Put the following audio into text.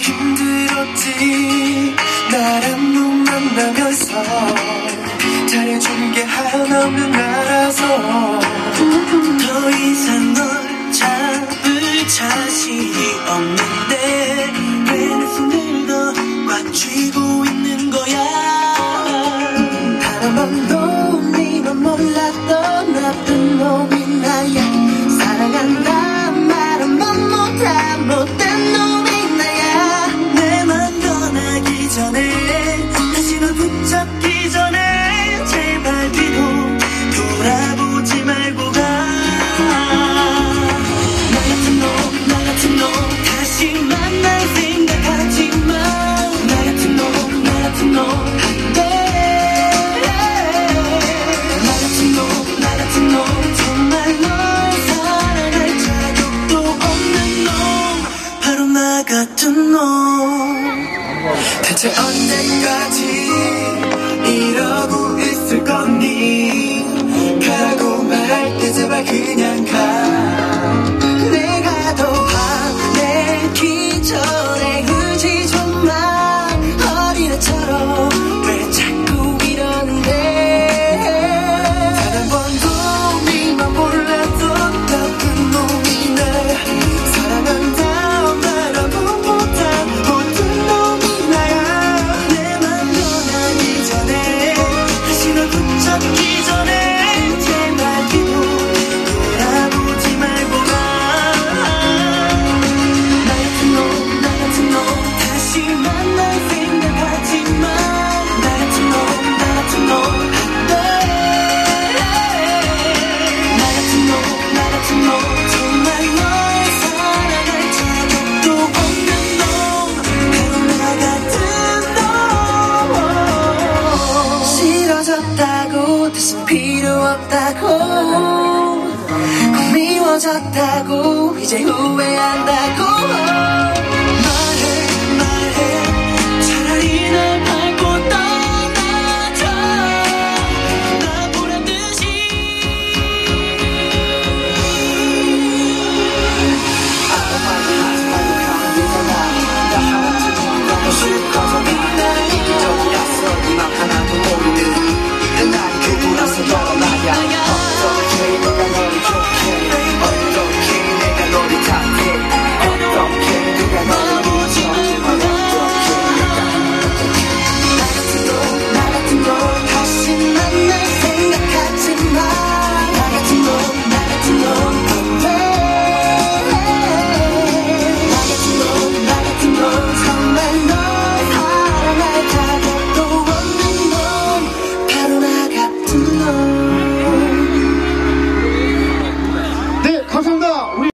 힘들었지. 나란 놈 만나면서 잘해준 게 하나 없는 나라서 더 이상 널 잡을 자신이 없는데 왜내 손을 더꽉 쥐고 있는 거야. 바람 한번 같은 너 대체 언제까지 이러고 있을 거니? 가고 말할 때 제발 그냥 가. 미워졌다고. 꼭 미워졌다고 이제 후회한다고.